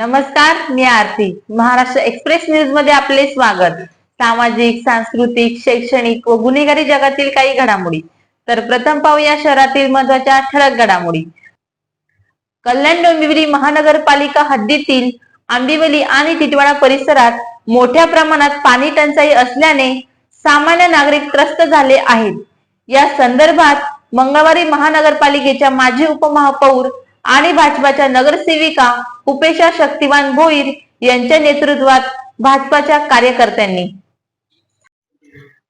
नमस्कार मी आरती. महाराष्ट्र एक्सप्रेस न्यूजमध्ये आपले स्वागत. सामाजिक सांस्कृतिक शैक्षणिक व गुन्हेगारी जगातील काही घडामोडी. तर प्रथम पाहूया शहरातील महत्त्वाच्या ठळक घडामोडी. कल्याण डोंबिवली महानगरपालिका हद्दीतील आंबिवली आणि तिटवाडा परिसरात मोठ्या प्रमाणात पाणी टंचाई असल्याने सामान्य नागरिक त्रस्त झाले आहेत. या संदर्भात मंगळवारी महानगरपालिकेच्या माजी उपमहापौर आणि भाजपाच्या नगरसेविका उपेशा शक्तिवान भोईर यांच्या नेतृत्वात भाजपाच्या कार्यकर्त्यांनी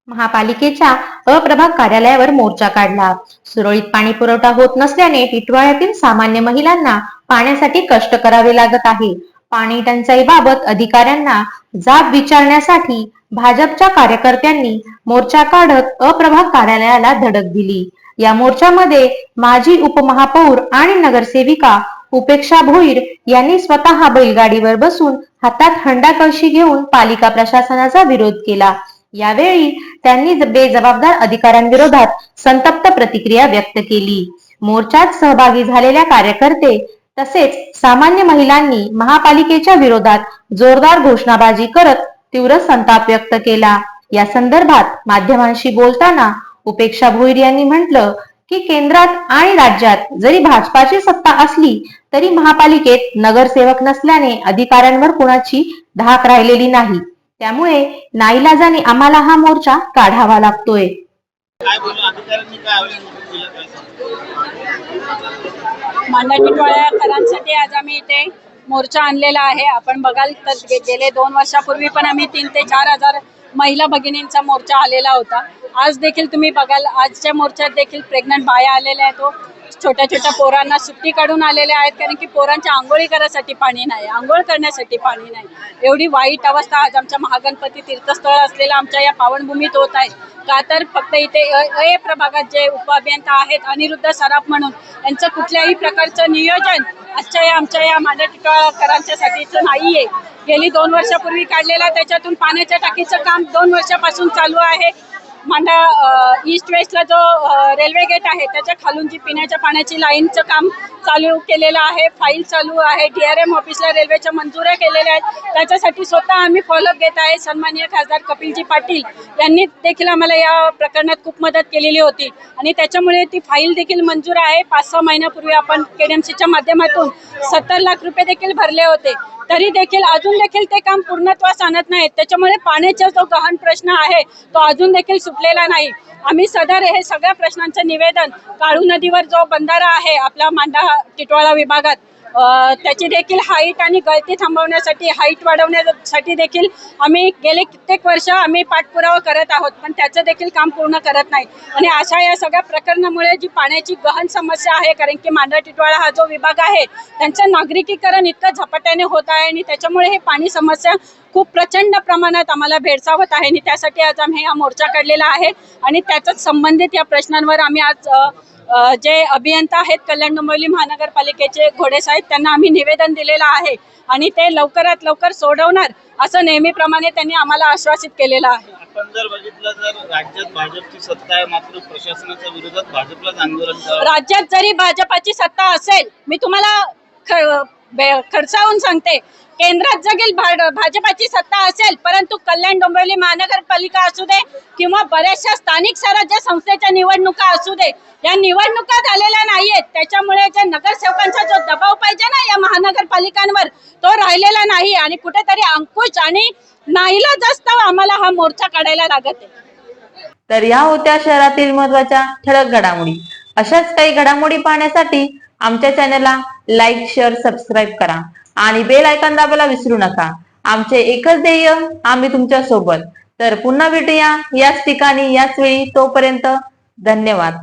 महापालिकेच्या अप्रभाग कार्यालयावर मोर्चा काढला. सुरळीत पाणी पुरवठा होत नसल्याने टिटवाळ्यातील सामान्य महिलांना पाण्यासाठी कष्ट करावे लागत आहे. पाणी टंचाई बाबत अधिकाऱ्यांना जाब विचारण्यासाठी भाजपच्या कार्यकर्त्यांनी मोर्चा काढत अप्रभाग कार्यालयाला धडक दिली. या मोर्चामध्ये माजी उपमहापौर आणि नगरसेविका उपेक्षा भोईर यांनी स्वतः बैलगाडीवर बसून हातात हंडा कळशी घेऊन पालिका प्रशासनाचा विरोध केला. यावेळी त्यांनी बेजबाबदार अधिकाऱ्यांविरोधात संतप्त प्रतिक्रिया व्यक्त केली. मोर्चात सहभागी झालेल्या कार्यकर्ते तसेच सामान्य महिलांनी महापालिकेच्या विरोधात जोरदार घोषणाबाजी करत तीव्र संताप व्यक्त केला. या संदर्भात माध्यमांशी बोलताना उपेक्षा भोईर यांनी म्हटलं की केंद्रात आणि राज्यात जरी भाजपाची सत्ता असली तरी महापालिकेत नगरसेवक नसल्याने अधिकाऱ्यांवर कुणाची धाक राहिलेली नाही. त्यामुळे नाईलाजाने आम्हाला हा मोर्चा काढावा लागतोय. काय बोलू अधिकाऱ्यांनी काय आव्हान केलं काय? सांगा? मांडाटीटवाळ्याकरांसाठी आज आम्ही इथे मोर्चा आणलेला आहे. आपण बघाल तर गेले दोन वर्षापूर्वी पण आम्ही तीन ते चार हजार महिला भगिनींचा मोर्चा आलेला होता. आज देखील तुम्ही बघाल आजच्या मोर्चात देखील प्रेग्नंट बाया आलेल्या आहेत हो. छोट्या छोट्या पोरांना सुट्टी काढून आलेल्या आहेत कारण की पोरांच्या आंघोळी करायसाठी पाणी नाही आंघोळ करण्यासाठी पाणी नाही. एवढी वाईट अवस्था आज आमच्या महागणपती तीर्थस्थळ असलेल्या आमच्या या पावनभूमीत होत आहे का तर फक्त इथे अ प्रभागात जे उपअभियंता आहेत अनिरुद्ध सराफ म्हणून यांचं कुठल्याही प्रकारचं नियोजन आजच्या या आमच्या या मांडटिकाकरांच्यासाठीचं नाही आहे गेली दोन वर्षापूर्वी काढलेला त्याच्यातून पाण्याच्या टाकीचं काम दोन वर्षापासून चालू आहे. मांडा ईस्ट वेस्टला जो रेल्वे गेट आहे त्याच्या खालून जी पिण्याच्या पाण्याची लाईनचं काम चालू केलेलं आहे फाईल चालू आहे. डी आर एम ऑफिसला रेल्वेच्या मंजुऱ्या केलेल्या आहेत. त्याच्यासाठी स्वतः आम्ही फॉलोअप घेत आहे. सन्माननीय खासदार कपिलजी पाटील यांनी देखील आम्हाला या प्रकरणात खूप मदत केलेली होती. आणि त्याच्यामुळे ती फाईल देखील मंजूर आहे. पाच सहा महिन्यापूर्वी आपण केडीएमसीच्या माध्यमातून सत्तर लाख रुपये देखील भरले होते. तरी देखील अजून देखील ते काम पूर्णत्वास आणत नाहीत. त्याच्यामुळे पाण्याचा जो गहन प्रश्न आहे तो अजून देखील सुटलेला नाही. आम्ही सदर हे सगळ्या प्रश्नांचं निवेदन काळू नदीवर जो बंधारा आहे आपला मांडा टिटवाळा विभागात. त्याची देखील हाईट आणि गळती थांबवण्यासाठी हाईट वाढवण्यासाठी देखील आम्ही गेले कित्येक वर्ष आम्ही पाठपुरावा करत आहोत पण त्याचं देखील काम पूर्ण करत नाही. आणि अशा या सगळ्या प्रकरणामुळे जी पाण्याची गहन समस्या आहे कारण की मांडा टिटवाळा हा जो विभाग आहे त्यांचं नागरिकीकरण इतकं झपाट्याने होत आहे आणि त्याच्यामुळे हे पाणी समस्या खूप प्रचंड प्रमाणात आम्हाला भेडसावत आहे आणि त्यासाठी आज आम्ही हा मोर्चा काढलेला आहे. आणि त्याच्याच संबंधित या प्रश्नांवर आम्ही आज जे अभियंता आहेत कल्याण डोंबिवली महानगरपालिकेचे घोडे साहेब त्यांना आम्ही निवेदन दिलेलं आहे आणि ते लवकरात लवकर सोडवणार असं नेहमीप्रमाणे त्यांनी आम्हाला आश्वासित केलेलं आहे. आपण जर बघितलं तर राज्यात भाजपची सत्ता आहे मात्र प्रशासनाच्या विरोधात भाजपलाच आंदोलन करावं. राज्यात जरी भाजपाची सत्ता असेल मी तुम्हाला खडसावून सांगते केंद्रात जगील भाजपाची सत्ता असेल परंतु कल्याण डोंबिवली महानगरपालिका असू दे किंवा बऱ्याचशा स्थानिक स्वराज्य संस्थेच्या निवडणुका असू दे या निवडणुका झालेल्या नाहीयेत. त्याच्यामुळे जे नगरसेवकांचा जो दबाव पाहिजे ना या महानगरपालिकांवर तो राहिलेला नाही आणि कुठेतरी अंकुश आणि नाहीला जास्त आम्हाला हा मोर्चा काढायला लागत आहे. तर या होत्या शहरातील महत्त्वाच्या ठळक घडामोडी. अशाच काही घडामोडी पाहण्यासाठी आमच्या चॅनलला लाईक शेअर सबस्क्राईब करा आणि बेल आयकॉन दाबायला विसरू नका. आमचे एकच ध्येय आम्ही तुमच्यासोबत तर पुन्हा भेटूया याच ठिकाणी याच वेळी. तोपर्यंत धन्यवाद.